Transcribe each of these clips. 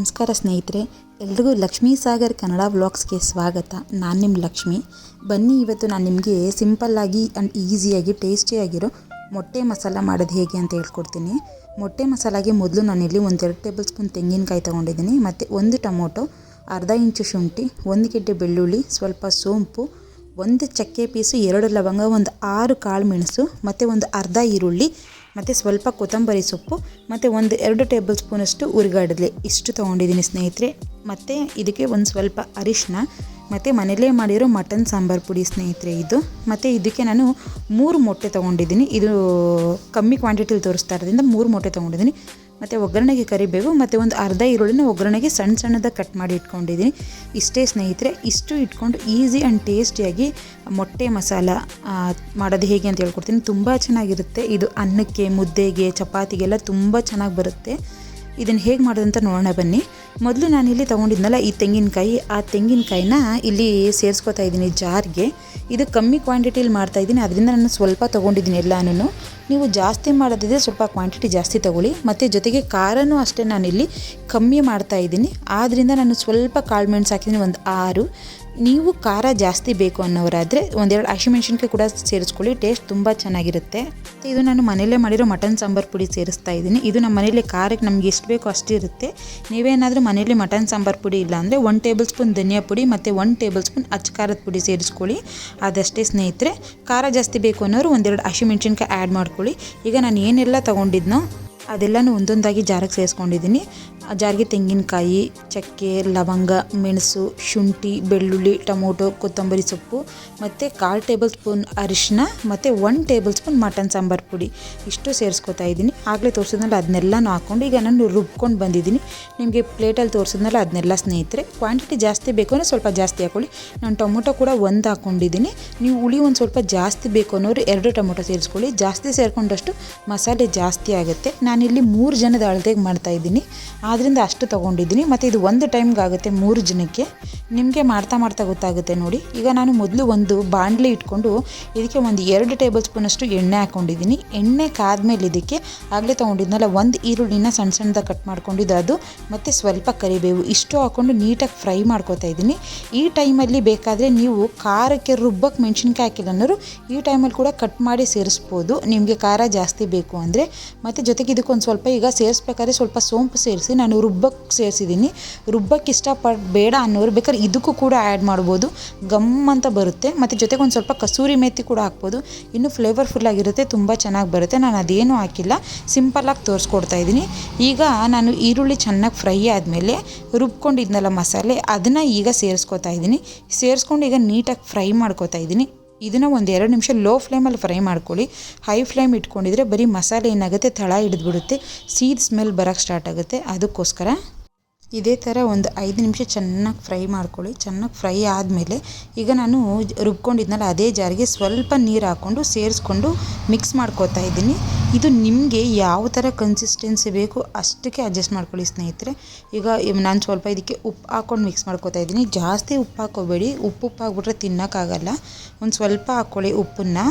ನಮಸ್ಕಾರ ಸ್ನೇಹಿತರೆ, ಎಲ್ರಿಗೂ ಲಕ್ಷ್ಮೀ ಸಾಗರ್ ಕನ್ನಡ ವ್ಲಾಗ್ಸ್ಗೆ ಸ್ವಾಗತ. ನಾನು ನಿಮ್ಮ ಲಕ್ಷ್ಮಿ. ಬನ್ನಿ ಇವತ್ತು ನಾನು ನಿಮಗೆ ಸಿಂಪಲ್ಲಾಗಿ ಆ್ಯಂಡ್ ಈಸಿಯಾಗಿ ಟೇಸ್ಟಿಯಾಗಿರೋ ಮೊಟ್ಟೆ ಮಸಾಲ ಮಾಡೋದು ಹೇಗೆ ಅಂತ ಹೇಳ್ಕೊಡ್ತೀನಿ. ಮೊಟ್ಟೆ ಮಸಾಲಾಗೆ ಮೊದಲು ನಾನಿಲ್ಲಿ ಒಂದೆರಡು ಟೇಬಲ್ ಸ್ಪೂನ್ ತೆಂಗಿನಕಾಯಿ ತೊಗೊಂಡಿದ್ದೀನಿ, ಮತ್ತು ಒಂದು ಟೊಮೊಟೊ, ಅರ್ಧ ಇಂಚು ಶುಂಠಿ, ಒಂದು ಗೆಡ್ಡೆ ಬೆಳ್ಳುಳ್ಳಿ, ಸ್ವಲ್ಪ ಸೋಂಪು, ಒಂದು ಚಕ್ಕೆ ಪೀಸು, ಎರಡು ಲವಂಗ, ಒಂದು ಆರು ಕಾಳು ಮೆಣಸು, ಮತ್ತು ಒಂದು ಅರ್ಧ ಈರುಳ್ಳಿ ಮತ್ತು ಸ್ವಲ್ಪ ಕೊತ್ತಂಬರಿ ಸೊಪ್ಪು, ಮತ್ತು ಒಂದು ಎರಡು ಟೇಬಲ್ ಸ್ಪೂನಷ್ಟು ಉರಿಗಡಲೆ ಇಷ್ಟು ತೊಗೊಂಡಿದ್ದೀನಿ ಸ್ನೇಹಿತರೆ. ಮತ್ತು ಇದಕ್ಕೆ ಒಂದು ಸ್ವಲ್ಪ ಅರಿಶಿನ ಮತ್ತು ಮನೇಲೇ ಮಾಡಿರೋ ಮಟನ್ ಸಾಂಬಾರು ಪುಡಿ ಸ್ನೇಹಿತರೆ ಇದು. ಮತ್ತು ಇದಕ್ಕೆ ನಾನು ಮೂರು ಮೊಟ್ಟೆ ತೊಗೊಂಡಿದ್ದೀನಿ. ಇದು ಕಮ್ಮಿ ಕ್ವಾಂಟಿಟಿಲಿ ತೋರಿಸ್ತಾ ಇರೋದ್ರಿಂದ ಮೂರು ಮೊಟ್ಟೆ ತೊಗೊಂಡಿದ್ದೀನಿ. ಮತ್ತು ಒಗ್ಗರಣೆಗೆ ಕರಿಬೇವು ಮತ್ತು ಒಂದು ಅರ್ಧ ಈರುಳ್ಳಿನ ಒಗ್ಗರಣೆಗೆ ಸಣ್ಣ ಸಣ್ಣದಾಗಿ ಕಟ್ ಮಾಡಿ ಇಟ್ಕೊಂಡಿದ್ದೀನಿ. ಇಷ್ಟೇ ಸ್ನೇಹಿತರೆ, ಇಷ್ಟು ಇಟ್ಕೊಂಡು ಈಸಿ ಆ್ಯಂಡ್ ಟೇಸ್ಟಿಯಾಗಿ ಮೊಟ್ಟೆ ಮಸಾಲ ಮಾಡೋದು ಹೇಗೆ ಅಂತ ಹೇಳ್ಕೊಡ್ತೀನಿ. ತುಂಬ ಚೆನ್ನಾಗಿರುತ್ತೆ. ಇದು ಅನ್ನಕ್ಕೆ, ಮುದ್ದೆಗೆ, ಚಪಾತಿಗೆಲ್ಲ ತುಂಬ ಚೆನ್ನಾಗಿ ಬರುತ್ತೆ. ಇದನ್ನು ಹೇಗೆ ಮಾಡೋದಂತ ನೋಡೋಣ ಬನ್ನಿ. ಮೊದಲು ನಾನು ಇಲ್ಲಿ ತೊಗೊಂಡಿದ್ನಲ್ಲ ಈ ತೆಂಗಿನಕಾಯಿ. ಆ ತೆಂಗಿನಕಾಯಿನ ಇಲ್ಲಿ ಸೇರಿಸ್ಕೊತಾ ಇದ್ದೀನಿ ಜಾರ್ಗೆ. ಇದು ಕಮ್ಮಿ ಕ್ವಾಂಟಿಟಿಲಿ ಮಾಡ್ತಾ ಇದ್ದೀನಿ. ಅದರಿಂದ ನಾನು ಸ್ವಲ್ಪ ತೊಗೊಂಡಿದ್ದೀನಿ ಎಲ್ಲನೂ ನೀವು ಜಾಸ್ತಿ ಮಾಡೋದಿದ್ರೆ ಸ್ವಲ್ಪ ಕ್ವಾಂಟಿಟಿ ಜಾಸ್ತಿ ತಗೊಳ್ಳಿ. ಮತ್ತು ಜೊತೆಗೆ ಖಾರನೂ ಅಷ್ಟೇ ನಾನಿಲ್ಲಿ ಕಮ್ಮಿ ಮಾಡ್ತಾ ಇದ್ದೀನಿ. ಆದ್ದರಿಂದ ನಾನು ಸ್ವಲ್ಪ ಕಾಳು ಮೆಣಸು ಹಾಕಿದ್ದೀನಿ, ಒಂದು ಆರು. ನೀವು ಖಾರ ಜಾಸ್ತಿ ಬೇಕು ಅನ್ನೋರಾದರೆ ಒಂದೆರಡು ಹಸಿಮೆಣ್ಸಿನ್ಕಾಯಿ ಕೂಡ ಸೇರಿಸ್ಕೊಳ್ಳಿ ಟೇಸ್ಟ್ ತುಂಬ ಚೆನ್ನಾಗಿರುತ್ತೆ. ಇದು ನಾನು ಮನೆಯಲ್ಲೇ ಮಾಡಿರೋ ಮಟನ್ ಸಾಂಬಾರು ಪುಡಿ ಸೇರಿಸ್ತಾ ಇದ್ದೀನಿ. ಇದು ನಮ್ಮ ಮನೇಲಿ ಖಾರಕ್ಕೆ ನಮಗೆ ಎಷ್ಟು ಬೇಕೋ ಅಷ್ಟಿರುತ್ತೆ ನೀವೇನಾದರೂ ಮನೇಲಿ ಮಟನ್ ಸಾಂಬಾರು ಪುಡಿ ಇಲ್ಲ ಅಂದರೆ ಒನ್ ಟೇಬಲ್ ಸ್ಪೂನ್ ಧನಿಯಾ ಪುಡಿ ಮತ್ತು ಒನ್ ಟೇಬಲ್ ಸ್ಪೂನ್ ಅಚ್ಚ ಖಾರದ ಪುಡಿ ಸೇರಿಸ್ಕೊಳ್ಳಿ. ಅದಷ್ಟೇ ಸ್ನೇಹಿತರೆ, ಖಾರ ಜಾಸ್ತಿ ಬೇಕು ಅನ್ನೋರು ಒಂದೆರಡು ಹಸಿಮೆಣ್ಸಿನ್ಕಾಯಿ ಆ್ಯಡ್ ಮಾಡ್ಕೊಳ್ಳಿ. ಈಗ ನಾನು ಏನೆಲ್ಲ ತೊಗೊಂಡಿದ್ನೋ ಅದೆಲ್ಲನೂ ಒಂದೊಂದಾಗಿ ಜಾರಕ್ಕೆ ಸೇರಿಸ್ಕೊಂಡಿದ್ದೀನಿ. ಜಾರಿಗೆ ತೆಂಗಿನಕಾಯಿ, ಚಕ್ಕೆ, ಲವಂಗ, ಮೆಣಸು, ಶುಂಠಿ, ಬೆಳ್ಳುಳ್ಳಿ, ಟೊಮೊಟೊ, ಕೊತ್ತಂಬರಿ ಸೊಪ್ಪು, ಮತ್ತು ಕಾಲು ಟೇಬಲ್ ಸ್ಪೂನ್ ಅರಿಶಿನ, ಮತ್ತು one table spoon mutton sambar ಪುಡಿ. ಇಷ್ಟು ಸೇರಿಸ್ಕೊತಾ ಇದ್ದೀನಿ. ಆಗಲೇ ತೋರಿಸಿದ್ನಲ್ಲ ಅದನ್ನೆಲ್ಲನೂ ಹಾಕ್ಕೊಂಡು ಈಗ ನಾನು ರುಬ್ಕೊಂಡು ಬಂದಿದ್ದೀನಿ. ನಿಮಗೆ ಪ್ಲೇಟಲ್ಲಿ ತೋರಿಸಿದ್ನಲ್ಲ, ಅದನ್ನೆಲ್ಲ ಸ್ನೇಹಿತರೆ, ಕ್ವಾಂಟಿಟಿ ಜಾಸ್ತಿ ಬೇಕು ಅಂದರೆ ಸ್ವಲ್ಪ ಜಾಸ್ತಿ ಹಾಕ್ಕೊಳ್ಳಿ ನಾನು ಟೊಮೊಟೊ ಕೂಡ ಒಂದು ಹಾಕ್ಕೊಂಡಿದ್ದೀನಿ ನೀವು ಹುಳಿ ಒಂದು ಸ್ವಲ್ಪ ಜಾಸ್ತಿ ಬೇಕು ಅನ್ನೋರು ಎರಡು ಟೊಮೊಟೊ ಸೇರಿಸ್ಕೊಳ್ಳಿ. ಜಾಸ್ತಿ ಸೇರಿಕೊಂಡಷ್ಟು ಮಸಾಲೆ ಜಾಸ್ತಿ ಆಗುತ್ತೆ. ನಾನಿಲ್ಲಿ ಮೂರು ಜನದ ಅಳತೆಗೆ ಮಾಡ್ತಾ ಇದ್ದೀನಿ. ಆದ್ದರಿಂದ ಅಷ್ಟು ತೊಗೊಂಡಿದ್ದೀನಿ. ಮತ್ತು ಇದು ಒಂದು ಟೈಮ್ಗೆ ಆಗುತ್ತೆ ಮೂರು ಜನಕ್ಕೆ ನಿಮಗೆ ಮಾಡ್ತಾ ಮಾಡ್ತಾ ಗೊತ್ತಾಗುತ್ತೆ ನೋಡಿ. ಈಗ ನಾನು ಮೊದಲು ಒಂದು ಬಾಣಲೆ ಇಟ್ಕೊಂಡು ಇದಕ್ಕೆ ಒಂದು ಎರಡು ಟೇಬಲ್ ಸ್ಪೂನಷ್ಟು ಎಣ್ಣೆ ಹಾಕ್ಕೊಂಡಿದ್ದೀನಿ ಎಣ್ಣೆ ಕಾದ್ಮೇಲೆ ಇದಕ್ಕೆ ಆಗಲೇ ತೊಗೊಂಡಿದ್ನಲ್ಲ, ಒಂದು ಈರುಳ್ಳಿನ ಸಣ್ಣ ಸಣ್ಣದಾಗಿ ಕಟ್ ಮಾಡ್ಕೊಂಡಿದ್ದು ಅದು. ಮತ್ತು ಸ್ವಲ್ಪ ಕರಿಬೇವು ಇಷ್ಟು ಹಾಕ್ಕೊಂಡು ನೀಟಾಗಿ ಫ್ರೈ ಮಾಡ್ಕೊತಾ ಇದ್ದೀನಿ. ಈ ಟೈಮಲ್ಲಿ ಬೇಕಾದರೆ ನೀವು ಖಾರಕ್ಕೆ ರುಬ್ಬಕ್ಕೆ ಮೆಣಸಿನ್ಕಾಯಿ ಹಾಕಿಲ್ಲ ಅನ್ನೋರು ಈ ಟೈಮಲ್ಲಿ ಕೂಡ ಕಟ್ ಮಾಡಿ ಸೇರಿಸ್ಬೋದು. ನಿಮಗೆ ಖಾರ ಜಾಸ್ತಿ ಬೇಕು ಅಂದರೆ. ಮತ್ತು ಜೊತೆಗೆ ಇದಕ್ಕೊಂದು ಸ್ವಲ್ಪ ಈಗ ಸೇರಿಸ್ಬೇಕಾದ್ರೆ ಸ್ವಲ್ಪ ಸೋಂಪು ಸೇರಿಸಿ ನಾನು ರುಬ್ಬಕ್ಕೆ ಸೇರಿಸಿದ್ದೀನಿ ರುಬ್ಬಕ್ಕೆ ಇಷ್ಟಪಡಬೇಡ ಬೇಡ ಅನ್ನೋರು ಬೇಕಾದ್ರೆ ಇದಕ್ಕೂ ಕೂಡ ಆ್ಯಡ್ ಮಾಡ್ಬೋದು. ಗಮ್ ಅಂತ ಬರುತ್ತೆ. ಮತ್ತು ಜೊತೆಗೆ ಒಂದು ಸ್ವಲ್ಪ ಕಸೂರಿ ಮೇಥಿ ಕೂಡ ಹಾಕ್ಬೋದು. ಇನ್ನೂ ಫ್ಲೇವರ್ಫುಲ್ ಆಗಿರುತ್ತೆ. ತುಂಬ ಚೆನ್ನಾಗಿ ಬರುತ್ತೆ. ನಾನು ಅದೇನೂ ಹಾಕಿಲ್ಲ. ಸಿಂಪಲ್ಲಾಗಿ ತೋರಿಸ್ಕೊಡ್ತಾ ಇದ್ದೀನಿ ಈಗ ನಾನು ಈರುಳ್ಳಿ ಚೆನ್ನಾಗಿ ಫ್ರೈ ಆದಮೇಲೆ ರುಬ್ಕೊಂಡಿದ್ನಲ್ಲ ಮಸಾಲೆ, ಅದನ್ನು ಈಗ ಸೇರಿಸ್ಕೊತಾ ಇದ್ದೀನಿ ಸೇರಿಸ್ಕೊಂಡು ಈಗ ನೀಟಾಗಿ ಫ್ರೈ ಮಾಡ್ಕೊತಾ ಇದ್ದೀನಿ ಇದನ್ನು ಒಂದು ಎರಡು ನಿಮಿಷ ಲೋ ಫ್ಲೇಮಲ್ಲಿ ಫ್ರೈ ಮಾಡ್ಕೊಳ್ಳಿ. ಹೈ ಫ್ಲೇಮ್ ಇಟ್ಕೊಂಡಿದ್ರೆ ಬರೀ ಮಸಾಲೆ ಏನಾಗುತ್ತೆ? ತಳ ಹಿಡಿದ್ಬಿಡುತ್ತೆ. ಸೀಡ್ ಸ್ಮೆಲ್ ಬರೋಕ್ಕೆ ಸ್ಟಾರ್ಟ್ ಆಗುತ್ತೆ. ಅದಕ್ಕೋಸ್ಕರ ಇದೇ ಥರ ಒಂದು ಐದು ನಿಮಿಷ ಚೆನ್ನಾಗಿ ಫ್ರೈ ಮಾಡ್ಕೊಳ್ಳಿ. ಚೆನ್ನಾಗಿ ಫ್ರೈ ಆದಮೇಲೆ ಈಗ ನಾನು ರುಬ್ಕೊಂಡಿದ್ನಲ್ಲ, ಅದೇ ಜಾರಿಗೆ ಸ್ವಲ್ಪ ನೀರು ಹಾಕ್ಕೊಂಡು ಸೇರಿಸ್ಕೊಂಡು ಮಿಕ್ಸ್ ಮಾಡ್ಕೋತಾ ಇದ್ದೀನಿ. ಇದು ನಿಮಗೆ ಯಾವ ಥರ ಕನ್ಸಿಸ್ಟೆನ್ಸಿ ಬೇಕು ಅಷ್ಟಕ್ಕೆ ಅಡ್ಜಸ್ಟ್ ಮಾಡ್ಕೊಳ್ಳಿ ಸ್ನೇಹಿತರೆ. ಈಗ ನಾನು ಸ್ವಲ್ಪ ಇದಕ್ಕೆ ಉಪ್ಪು ಹಾಕ್ಕೊಂಡು ಮಿಕ್ಸ್ ಮಾಡ್ಕೋತಾ ಇದ್ದೀನಿ. ಜಾಸ್ತಿ ಉಪ್ಪು ಹಾಕೋಬೇಡಿ ಉಪ್ಪು ಉಪ್ಪು ಹಾಕ್ಬಿಟ್ರೆ ತಿನ್ನೋಕ್ಕಾಗಲ್ಲ. ಒಂದು ಸ್ವಲ್ಪ ಹಾಕ್ಕೊಳ್ಳಿ ಉಪ್ಪನ್ನು.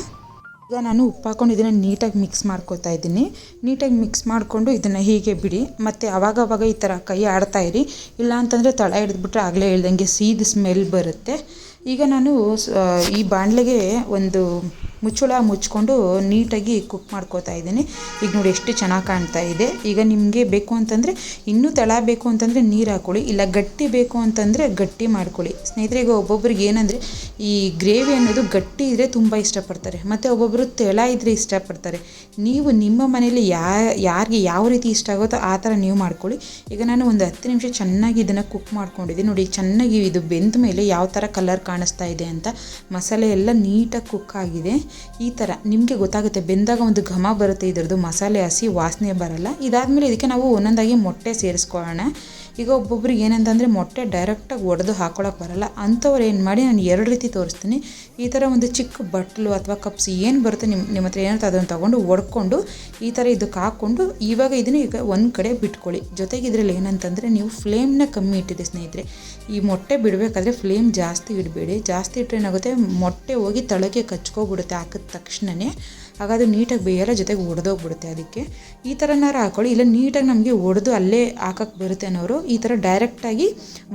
ಈಗ ನಾನು ಉಪ್ಪು ಹಾಕೊಂಡು ಇದನ್ನು ನೀಟಾಗಿ ಮಿಕ್ಸ್ ಮಾಡ್ಕೊತಾ ಇದ್ದೀನಿ. ನೀಟಾಗಿ ಮಿಕ್ಸ್ ಮಾಡಿಕೊಂಡು ಇದನ್ನು ಹೀಗೆ ಬಿಡಿ. ಮತ್ತು ಅವಾಗವಾಗ ಈ ಥರ ಕೈ ಆಡ್ತಾ ಇರಿ. ಇಲ್ಲ ಅಂತಂದರೆ ತಳ ಹಿಡಿದ್ಬಿಟ್ರೆ ಆಗಲೇ ಹೇಳ್ದಂಗೆ ಸೀದ ಸ್ಮೆಲ್ ಬರುತ್ತೆ. ಈಗ ನಾನು ಈ ಬಾಣಲೆಗೆ ಒಂದು ಮುಚ್ಚಳ ಮುಚ್ಕೊಂಡು ನೀಟಾಗಿ ಕುಕ್ ಮಾಡ್ಕೋತಾ ಇದ್ದೀನಿ. ಈಗ ನೋಡಿ ಎಷ್ಟು ಚೆನ್ನಾಗಿ ಕಾಣ್ತಾ ಇದೆ. ಈಗ ನಿಮಗೆ ಬೇಕು ಅಂತಂದರೆ ಇನ್ನೂ ತಳ ಬೇಕು ಅಂತಂದರೆ ನೀರು ಹಾಕ್ಕೊಳ್ಳಿ ಇಲ್ಲ ಗಟ್ಟಿ ಬೇಕು ಅಂತಂದರೆ ಗಟ್ಟಿ ಮಾಡ್ಕೊಳ್ಳಿ. ಸ್ನೇಹಿತರೆ ಈಗ ಒಬ್ಬೊಬ್ರಿಗೆ ಏನಂದರೆ ಈ ಗ್ರೇವಿ ಅನ್ನೋದು ಗಟ್ಟಿ ಇದ್ದರೆ ತುಂಬ ಇಷ್ಟಪಡ್ತಾರೆ, ಮತ್ತು ಒಬ್ಬೊಬ್ಬರು ತೆಳ ಇದ್ದರೆ ಇಷ್ಟಪಡ್ತಾರೆ. ನೀವು ನಿಮ್ಮ ಮನೇಲಿ ಯಾ, ಯಾರಿಗೆ ಯಾವ ರೀತಿ ಇಷ್ಟ ಆಗುತ್ತೋ ಆ ಥರ ನೀವು ಮಾಡ್ಕೊಳ್ಳಿ. ಈಗ ನಾನು ಒಂದು ಹತ್ತು ನಿಮಿಷ ಚೆನ್ನಾಗಿ ಇದನ್ನು ಕುಕ್ ಮಾಡ್ಕೊಂಡಿದ್ದೀನಿ ನೋಡಿ ಚೆನ್ನಾಗಿ ಇದು ಬೆಂದ ಮೇಲೆ ಯಾವ ಥರ ಕಲರ್ ಕಾಣಿಸ್ತಾ ಇದೆ ಅಂತ. ಮಸಾಲೆ ಎಲ್ಲ ನೀಟಾಗಿ ಕುಕ್ ಆಗಿದೆ. ಈ ಥರ ನಿಮಗೆ ಗೊತ್ತಾಗುತ್ತೆ, ಬೆಂದಾಗ ಒಂದು ಘಮ ಬರುತ್ತೆ, ಇದರದ್ದು ಮಸಾಲೆ ಹಸಿ ವಾಸನೆ ಬರಲ್ಲ. ಇದಾದಮೇಲೆ ಇದಕ್ಕೆ ನಾವು ಒಂದೊಂದಾಗಿ ಮೊಟ್ಟೆ ಸೇರಿಸ್ಕೊಳ್ಳೋಣ. ಈಗ ಒಬ್ಬೊಬ್ರಿಗೆ ಏನಂತಂದರೆ ಮೊಟ್ಟೆ ಡೈರೆಕ್ಟಾಗಿ ಒಡೆದು ಹಾಕೊಳಕ್ಕೆ ಬರಲ್ಲ. ಅಂಥವ್ರು ಏನು ಮಾಡಿ ನಾನು ಎರಡು ರೀತಿ ತೋರಿಸ್ತೀನಿ. ಈ ಥರ ಒಂದು ಚಿಕ್ಕ ಬಟ್ಲು ಅಥವಾ ಕಪ್ಸ್ ಏನು ಬರುತ್ತೆ ನಿಮ್ಮ ನಿಮ್ಮ ಹತ್ರ ಏನಂತ ಅದನ್ನು ತೊಗೊಂಡು ಒಡ್ಕೊಂಡು ಈ ಥರ ಇದಕ್ಕೆ ಹಾಕ್ಕೊಂಡು ಇವಾಗ ಇದನ್ನು ಈಗ ಒಂದು ಕಡೆ ಬಿಟ್ಕೊಳ್ಳಿ. ಜೊತೆಗೆ ಇದರಲ್ಲಿ ಏನಂತಂದರೆ ನೀವು ಫ್ಲೇಮ್ನ ಕಮ್ಮಿ ಇಟ್ಟಿದೆ ಸ್ನೇಹಿತರೆ. ಈ ಮೊಟ್ಟೆ ಬಿಡಬೇಕಾದ್ರೆ ಫ್ಲೇಮ್ ಜಾಸ್ತಿ ಇಡಬೇಡಿ. ಜಾಸ್ತಿ ಇಟ್ಟರೆ ಏನಾಗುತ್ತೆ ಮೊಟ್ಟೆ ಹೋಗಿ ತಳಕ್ಕೆ ಕಚ್ಕೊಬಿಡುತ್ತೆ ಹಾಕಿದ ತಕ್ಷಣವೇ ಹಾಗಾದ್ರೆ ನೀಟಾಗಿ ಬೇಯಲ್ಲ ಜೊತೆಗೆ ಒಡೆದೋಗ್ಬಿಡುತ್ತೆ ಅದಕ್ಕೆ. ಈ ಥರನಾರು ಹಾಕೊಳ್ಳಿ. ಇಲ್ಲ, ನೀಟಾಗಿ ನಮಗೆ ಒಡೆದು ಅಲ್ಲೇ ಹಾಕಕ್ಕೆ ಬರುತ್ತೆ ಅನ್ನೋರು ಈ ಥರ ಡೈರೆಕ್ಟಾಗಿ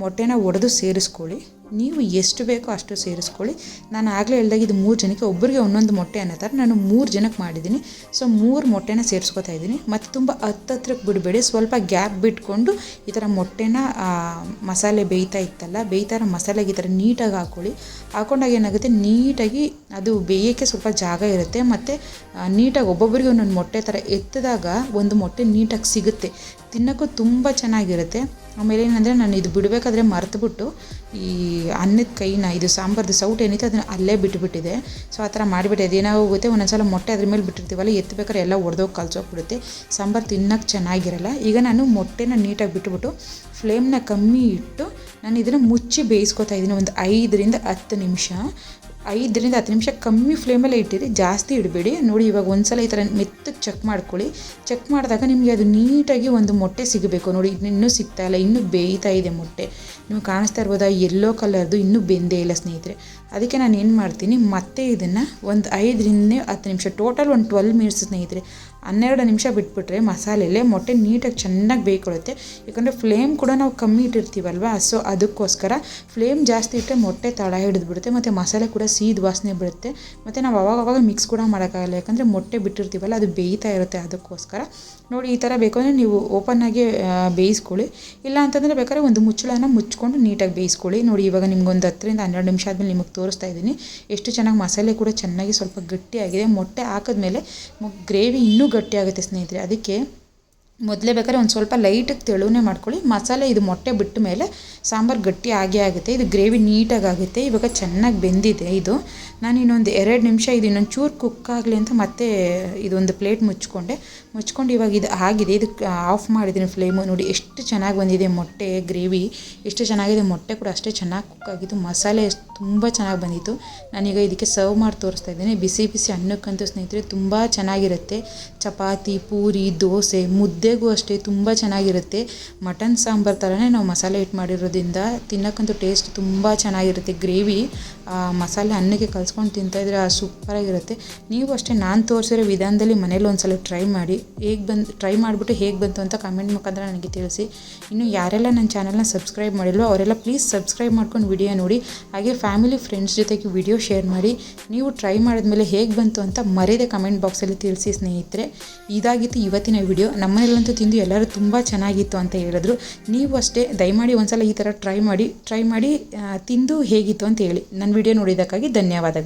ಮೊಟ್ಟೆನ ಒಡೆದು ಸೇರಿಸ್ಕೊಳ್ಳಿ. ನೀವು ಎಷ್ಟು ಬೇಕೋ ಅಷ್ಟು ಸೇರಿಸ್ಕೊಳ್ಳಿ. ನಾನು ಆಗಲೇ ಹೇಳ್ದಾಗ ಇದು ಮೂರು ಜನಕ್ಕೆ ಒಬ್ಬರಿಗೆ ಒಂದೊಂದು ಮೊಟ್ಟೆ ಅನ್ನೋ ಥರ ನಾನು ಮೂರು ಜನಕ್ಕೆ ಮಾಡಿದ್ದೀನಿ. ಸೊ ಮೂರು ಮೊಟ್ಟೆನ ಸೇರಿಸ್ಕೊತಾ ಇದ್ದೀನಿ. ಮತ್ತು ತುಂಬ ಹತ್ತತ್ರಕ್ಕೆ ಬಿಡಬೇಡಿ. ಸ್ವಲ್ಪ ಗ್ಯಾಪ್ ಬಿಟ್ಕೊಂಡು ಈ ಥರ ಮೊಟ್ಟೆನ ಮಸಾಲೆ ಬೇಯ್ತಾ ಇತ್ತಲ್ಲ, ಬೇಯ್ತಾ ಇರೋ ಮಸಾಲೆಗೆ ಈ ಥರ ನೀಟಾಗಿ ಹಾಕ್ಕೊಳ್ಳಿ. ಹಾಕೊಂಡಾಗ ಏನಾಗುತ್ತೆ? ನೀಟಾಗಿ ಅದು ಬೇಯೋಕ್ಕೆ ಸ್ವಲ್ಪ ಜಾಗ ಇರುತ್ತೆ. ಮತ್ತು ನೀಟಾಗಿ ಒಬ್ಬೊಬ್ಬರಿಗೆ ಒಂದೊಂದು ಮೊಟ್ಟೆ ಥರ ಎತ್ತಿದಾಗ ಒಂದು ಮೊಟ್ಟೆ ನೀಟಾಗಿ ಸಿಗುತ್ತೆ. ತಿನ್ನೋಕ್ಕೂ ತುಂಬ ಚೆನ್ನಾಗಿರುತ್ತೆ. ಆಮೇಲೆ ಏನಂದರೆ ನಾನು ಇದು ಬಿಡಬೇಕಾದ್ರೆ ಮರೆತುಬಿಟ್ಟು ಈ ಅನ್ನದ ಕೈನ, ಇದು ಸಾಂಬಾರ್ದು ಸೌಟ್ ಏನಿತ್ತು ಅದನ್ನು ಅಲ್ಲೇ ಬಿಟ್ಟುಬಿಟ್ಟಿದೆ ಸೊ ಆ ಥರ ಮಾಡಿಬಿಟ್ಟೆ. ಅದೇನಾಗೋಗುತ್ತೆ ಒಂದೊಂದ್ಸಲ ಮೊಟ್ಟೆ ಅದ್ರ ಮೇಲೆ ಬಿಟ್ಟಿರ್ತೀವಲ್ಲ ಎತ್ತಬೇಕಾದ್ರೆ ಎಲ್ಲ ಒಡೆದೋಗಿ ಕಲ್ಸೋಗ್ಬಿಡುತ್ತೆ. ಸಾಂಬಾರು ತಿನ್ನೋಕ್ಕೆ ಚೆನ್ನಾಗಿರಲ್ಲ. ಈಗ ನಾನು ಮೊಟ್ಟೆನ ನೀಟಾಗಿ ಬಿಟ್ಬಿಟ್ಟು ಫ್ಲೇಮ್ನ ಕಮ್ಮಿ ಇಟ್ಟು ನಾನು ಇದನ್ನು ಮುಚ್ಚಿ ಬೇಯಿಸ್ಕೊತಾ ಇದ್ದೀನಿ. ಒಂದು ಐದರಿಂದ ಹತ್ತು ನಿಮಿಷ. ಐದರಿಂದ ಹತ್ತು ನಿಮಿಷ ಕಮ್ಮಿ ಫ್ಲೇಮಲ್ಲೇ ಇಟ್ಟಿರಿ. ಜಾಸ್ತಿ ಇಡಬೇಡಿ. ನೋಡಿ, ಇವಾಗ ಒಂದ್ಸಲ ಈ ಥರ ಮೆತ್ತಗೆ ಚೆಕ್ ಮಾಡ್ಕೊಳ್ಳಿ. ಚೆಕ್ ಮಾಡಿದಾಗ ನಿಮಗೆ ಅದು ನೀಟಾಗಿ ಒಂದು ಮೊಟ್ಟೆ ಸಿಗಬೇಕು. ನೋಡಿ, ಇನ್ನೂ ಸಿಗ್ತಾ ಇಲ್ಲ. ಇನ್ನೂ ಬೇಯ್ತಾ ಇದೆ ಮೊಟ್ಟೆ. ನಿಮ್ಗೆ ಕಾಣಿಸ್ತಾ ಇರ್ಬೋದಾ? ಎಲ್ಲೋ ಕಲರ್ದು ಇನ್ನೂ ಬೆಂದೇ ಇಲ್ಲ ಸ್ನೇಹಿತರೆ. ಅದಕ್ಕೆ ನಾನು ಏನು ಮಾಡ್ತೀನಿ, ಮತ್ತೆ ಇದನ್ನು ಒಂದು ಐದರಿಂದ ಹತ್ತು ನಿಮಿಷ ಟೋಟಲ್ ಒಂದು ಟ್ವೆಲ್ ಮಿನಿಟ್ಸ್ ಸ್ನೇಹಿತರೆ. ಹನ್ನೆರಡು ನಿಮಿಷ ಬಿಟ್ಬಿಟ್ರೆ ಮಸಾಲೆಯಲ್ಲೇ ಮೊಟ್ಟೆ ನೀಟಾಗಿ ಚೆನ್ನಾಗಿ ಬೇಯ್ಕೊಳ್ಳುತ್ತೆ. ಯಾಕಂದರೆ ಫ್ಲೇಮ್ ಕೂಡ ನಾವು ಕಮ್ಮಿ ಇಟ್ಟಿರ್ತೀವಲ್ವ? ಸೊ ಅದಕ್ಕೋಸ್ಕರ ಫ್ಲೇಮ್ ಜಾಸ್ತಿ ಇಟ್ಟರೆ ಮೊಟ್ಟೆ ತಳ ಹಿಡಿದ್ಬಿಡುತ್ತೆ, ಮತ್ತು ಮಸಾಲೆ ಕೂಡ ಸೀದ್ ವಾಸನೆ ಬಿಡುತ್ತೆ ಮತ್ತು ನಾವು ಅವಾಗ ಅವಾಗ ಮಿಕ್ಸ್ ಕೂಡ ಮಾಡೋಕ್ಕಾಗಲ್ಲ, ಯಾಕಂದರೆ ಮೊಟ್ಟೆ ಬಿಟ್ಟಿರ್ತೀವಲ್ಲ, ಅದು ಬೇಯ್ತಾ ಇರುತ್ತೆ ಅದಕ್ಕೋಸ್ಕರ. ನೋಡಿ, ಈ ಥರ ಬೇಕು ಅಂದರೆ ನೀವು ಓಪನ್ನಾಗಿ ಬೇಯಿಸ್ಕೊಳ್ಳಿ. ಇಲ್ಲ ಅಂತಂದರೆ ಬೇಕಾದ್ರೆ ಒಂದು ಮುಚ್ಚಳನ ಮುಚ್ಕೊಂಡು ನೀಟಾಗಿ ಬೇಯಿಸ್ಕೊಳ್ಳಿ. ನೋಡಿ, ಇವಾಗ ನಿಮ್ಗೊಂದು ಹತ್ತರಿಂದ ಹನ್ನೆರಡು ನಿಮಿಷ ಆದಮೇಲೆ ನಿಮಗೆ ತೋರಿಸ್ತಾ ಇದ್ದೀನಿ. ಎಷ್ಟು ಚೆನ್ನಾಗಿ ಮಸಾಲೆ ಕೂಡ ಚೆನ್ನಾಗಿ ಸ್ವಲ್ಪ ಗಟ್ಟಿಯಾಗಿದೆ. ಮೊಟ್ಟೆ ಹಾಕಿದ್ಮೇಲೆ ಗ್ರೇವಿ ಇನ್ನೂ ಗಟ್ಟಿಯಾಗುತ್ತೆ ಸ್ನೇಹಿತರೆ. ಅದಕ್ಕೆ ಮೊದಲೇ ಬೇಕಾದ್ರೆ ಒಂದು ಸ್ವಲ್ಪ ಲೈಟಾಗಿ ತೆಳುವೇ ಮಾಡ್ಕೊಳ್ಳಿ. ಮಸಾಲೆ ಇದು ಮೊಟ್ಟೆ ಬಿಟ್ಟ ಮೇಲೆ ಸಾಂಬಾರು ಗಟ್ಟಿ ಆಗೇ ಆಗುತ್ತೆ, ಇದು ಗ್ರೇವಿ ನೀಟಾಗಿ ಆಗುತ್ತೆ, ಇವಾಗ ಚೆನ್ನಾಗಿ ಬೆಂದಿದೆ ಇದು. ನಾನು ಇನ್ನೊಂದು ಎರಡು ನಿಮಿಷ ಇದು ಇನ್ನೊಂದು ಚೂರು ಕುಕ್ ಆಗಲಿ ಅಂತ ಮತ್ತೆ ಇದೊಂದು ಪ್ಲೇಟ್ ಮುಚ್ಕೊಂಡೆ ಮುಚ್ಕೊಂಡು ಇವಾಗ ಇದು ಆಗಿದೆ, ಇದು ಆಫ್ ಮಾಡಿದ್ದೀನಿ ಫ್ಲೇಮು ನೋಡಿ, ಎಷ್ಟು ಚೆನ್ನಾಗಿ ಬಂದಿದೆ ಮೊಟ್ಟೆ, ಗ್ರೇವಿ. ಎಷ್ಟು ಚೆನ್ನಾಗಿದೆ ಮೊಟ್ಟೆ ಕೂಡ ಅಷ್ಟೇ ಚೆನ್ನಾಗಿ ಕುಕ್ ಆಗಿತ್ತು. ಮಸಾಲೆ ತುಂಬ ಚೆನ್ನಾಗಿ ಬಂದಿತ್ತು. ನಾನೀಗ ಇದಕ್ಕೆ ಸರ್ವ್ ಮಾಡಿ ತೋರಿಸ್ತಾ ಇದ್ದೀನಿ. ಬಿಸಿ ಬಿಸಿ ಅನ್ನಕ್ಕಂತೂ ಸ್ನೇಹಿತರೆ, ತುಂಬ ಚೆನ್ನಾಗಿರುತ್ತೆ. ಚಪಾತಿ, ಪೂರಿ, ದೋಸೆ, ಮುದ್ದೆಗೂ ಅಷ್ಟೇ ತುಂಬ ಚೆನ್ನಾಗಿರುತ್ತೆ. ಮಟನ್, ಸಾಂಬಾರು ಥರನೇ ನಾವು ಮಸಾಲೆ ಇಟ್ಟು ಮಾಡಿರೋದ್ರಿಂದ ತಿನ್ನೋಕ್ಕಂತೂ ಟೇಸ್ಟ್ ತುಂಬ ಚೆನ್ನಾಗಿರುತ್ತೆ. ಗ್ರೇವಿ ಮಸಾಲೆ ಅನ್ನಕ್ಕೆ ಕಲ್ಸ್ಕೊಂಡು ತಿಂತಾಯಿದ್ರೆ ಸೂಪರಾಗಿರುತ್ತೆ ನೀವು ಅಷ್ಟೇ ನಾನು ತೋರಿಸಿರೋ ವಿಧಾನದಲ್ಲಿ ಮನೇಲಿ ಒಂದು ಸಲ ಟ್ರೈ ಮಾಡಿ. ಹೇಗೆ ಬಂದು ಟ್ರೈ ಮಾಡಿಬಿಟ್ಟು ಹೇಗೆ ಬಂತು ಅಂತ ಕಮೆಂಟ್ ಮುಖಾಂತರ ನನಗೆ ತಿಳಿಸಿ. ಇನ್ನು ಯಾರೆಲ್ಲ ನನ್ನ ಚಾನಲ್ನ ಸಬ್ಸ್ಕ್ರೈಬ್ ಮಾಡಿಲ್ವೋ ಅವರೆಲ್ಲ ಪ್ಲೀಸ್ ಸಬ್ಸ್ಕ್ರೈಬ್ ಮಾಡ್ಕೊಂಡು ವಿಡಿಯೋ ನೋಡಿ. ಹಾಗೆ ಫ್ಯಾಮಿಲಿ ಫ್ರೆಂಡ್ಸ್ ಜೊತೆಗೆ ವಿಡಿಯೋ ಶೇರ್ ಮಾಡಿ. ನೀವು ಟ್ರೈ ಮಾಡಿದ್ಮೇಲೆ ಹೇಗೆ ಬಂತು ಅಂತ ಮರೆಯದೆ ಕಮೆಂಟ್ ಬಾಕ್ಸಲ್ಲಿ ತಿಳಿಸಿ ಸ್ನೇಹಿತರೆ. ಇದಾಗಿತ್ತು ಇವತ್ತಿನ ವಿಡಿಯೋ ನಮ್ಮನೇಲಂತೂ ತಿಂದು ಎಲ್ಲರೂ ತುಂಬ ಚೆನ್ನಾಗಿತ್ತು ಅಂತ ಹೇಳಿದ್ರು. ನೀವು ಅಷ್ಟೇ, ದಯಮಾಡಿ ಒಂದ್ಸಲ ಈ ಥರ ಟ್ರೈ ಮಾಡಿ ಟ್ರೈ ಮಾಡಿ ತಿಂದು ಹೇಗಿತ್ತು ಅಂತ ಹೇಳಿ. ನನ್ನ ವಿಡಿಯೋ ನೋಡಿದ್ದಕ್ಕಾಗಿ ಧನ್ಯವಾದ